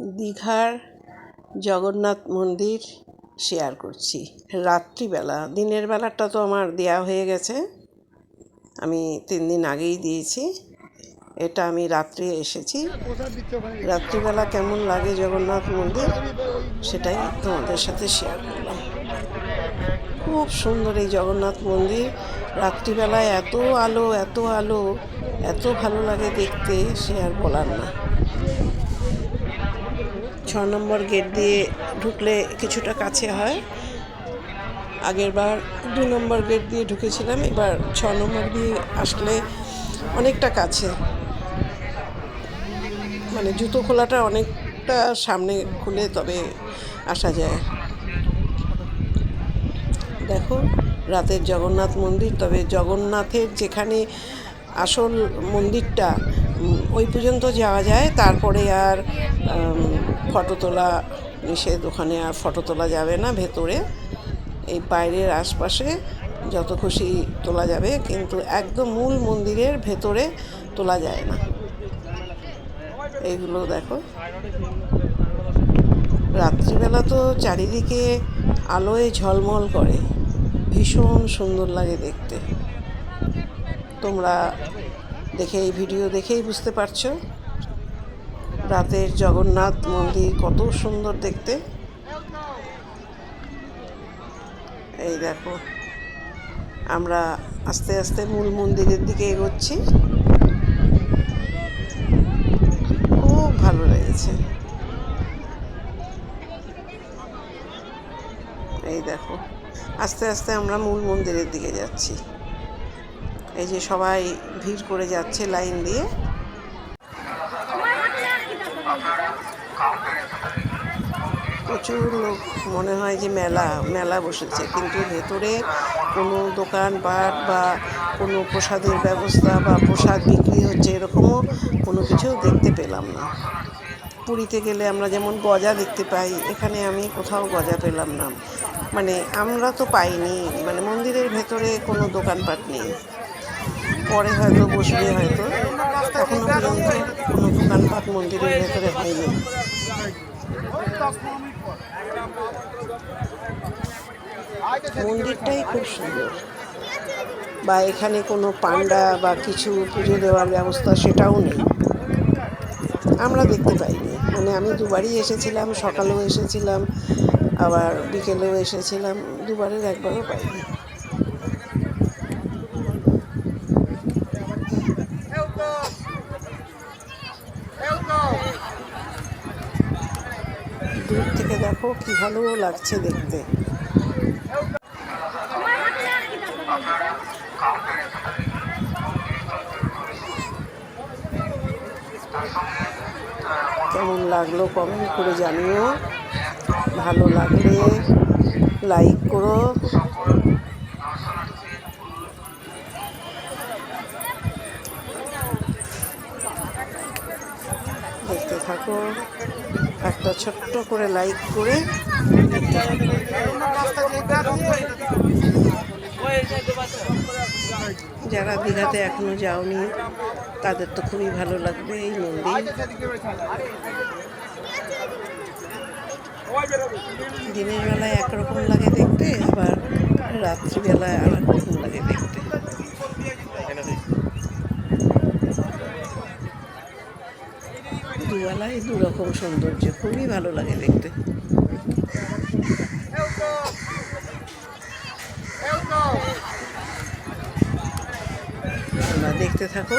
দীঘার জগন্নাথ মন্দির শেয়ার করছি। রাত্রিবেলা, দিনের বেলাটা তো আমার দেয়া হয়ে গেছে। আমি তিন দিন আগেই দিয়েছি। এটা আমি রাত্রে এসেছি। রাত্রিবেলা কেমন লাগে জগন্নাথ মন্দির, সেটাই তোমাদের সাথে শেয়ার করলাম। খুব সুন্দর এই জগন্নাথ মন্দির। রাত্রিবেলায় এত আলো এত আলো, এত ভালো লাগে দেখতে সে আর বলার না। ছ নম্বর গেট দিয়ে ঢুকলে কিছুটা কাছে হয়। আগের বার দু নম্বর গেট দিয়ে ঢুকেছিলাম, এবার ছ নম্বর দিয়ে আসলে অনেকটা কাছে। মানে জুতো খোলাটা অনেকটা সামনে খুলে তবে আসা যায়। দেখো, রাতের জগন্নাথ মন্দির, তবে জগন্নাথের যেখানে আসল মন্দিরটা ওই পর্যন্ত যাওয়া যায়, তারপরে আর ফটো তোলা নিষেধ, ওখানে আর ফটো তোলা যাবে না ভেতরে। এই বাইরের আশপাশে যত খুশি তোলা যাবে, কিন্তু একদম মূল মন্দিরের ভেতরে তোলা যায় না। এইগুলো দেখো। রাত্রিবেলা তো চারিদিকে আলোয় ঝলমল করে। ভীষণ সুন্দর লাগে দেখতে। তোমরা দেখে এই ভিডিও দেখেই বুঝতে পারছ। রাতের জগন্নাথ মন্দির কত সুন্দর দেখতে। এই দেখো, আমরা আস্তে আস্তে মূল মন্দিরের দিকে এগোচ্ছি। খুব ভালো লেগেছে। এই দেখো, আস্তে আস্তে আমরা মূল মন্দিরের দিকে যাচ্ছি। এই যে সবাই ভিড় করে যাচ্ছে লাইন দিয়ে। প্রচুর লোক, মনে হয় যে মেলা মেলা বসেছে। কিন্তু ভেতরে কোনো দোকান পাট বা কোনো প্রসাদের ব্যবস্থা বা প্রসাদ বিক্রি হচ্ছে এরকমও কোনো কিছু দেখতে পেলাম না। পুরীতে গেলে আমরা যেমন গজা দেখতে পাই, এখানে আমি কোথাও গজা পেলাম না। মানে আমরা তো পাইনি মানে মন্দিরের ভেতরে কোনো দোকানপাট নেই। পরে হয়তো বসবে হয়তো। এখনও পর্যন্ত কোনো দোকানপাট মন্দিরের ভেতরে হয়নি। মন্দিরটাই খুব সুন্দর। বা এখানে কোনো পান্ডা বা কিছু পুজো দেওয়ার ব্যবস্থা সেটাও নেই। আমরা দেখতে পাইনি। মানে আমি দুবারই এসেছিলাম, সকালেও এসেছিলাম, আবার বিকেলেও এসেছিলাম, দুবারের একবারও পাইনি দূর থেকে দেখো কি ভালো লাগছে দেখতে। কেমন লাগল কমেন্ট করে জানিও। ভালো লাগলে লাইক করো। দেখতে থাকো। একটা ছোট্ট করে লাইক করে যারা দীঘাতে এখনও যাওনি, তাদের তো খুবই ভালো লাগবে এই মন্দির। দিনের বেলায় একরকম লাগে দেখতে, আবার রাত্রিবেলায় আর রকম লাগে দেখতে। দুবেলায় দুরকম সৌন্দর্য খুবই ভালো লাগে দেখতে। দেখতে থাকো।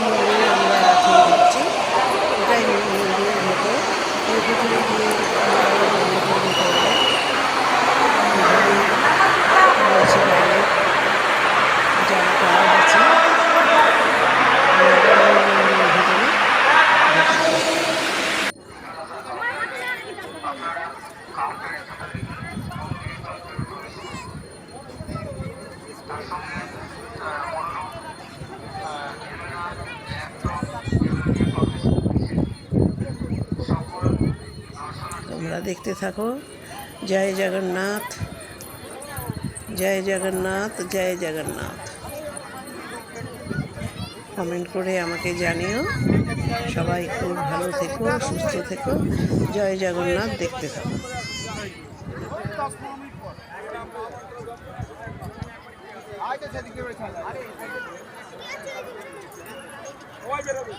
মন্দিরে আমরা এখন ঢুকছি এটাই মন্দিরের ভেতর এর ভিতরে গিয়ে আমরা মন্দিরের ভিতরে এখানে রয়েছে বাইরে যারা পাওয়া গেছে আমরা এবার মন্দিরের ভিতরে ঢুকছি। তোমরা দেখতে থাকো। জয় জগন্নাথ জয় জগন্নাথ জয় জগন্নাথ। কমেন্ট করে আমাকে জানিও। সবাই খুব ভালো থেকো, সুস্থ থেকো। জয় জগন্নাথ, দেখতে থাকো। সবাই বেরোবে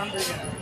আলহামদুলিল্লাহ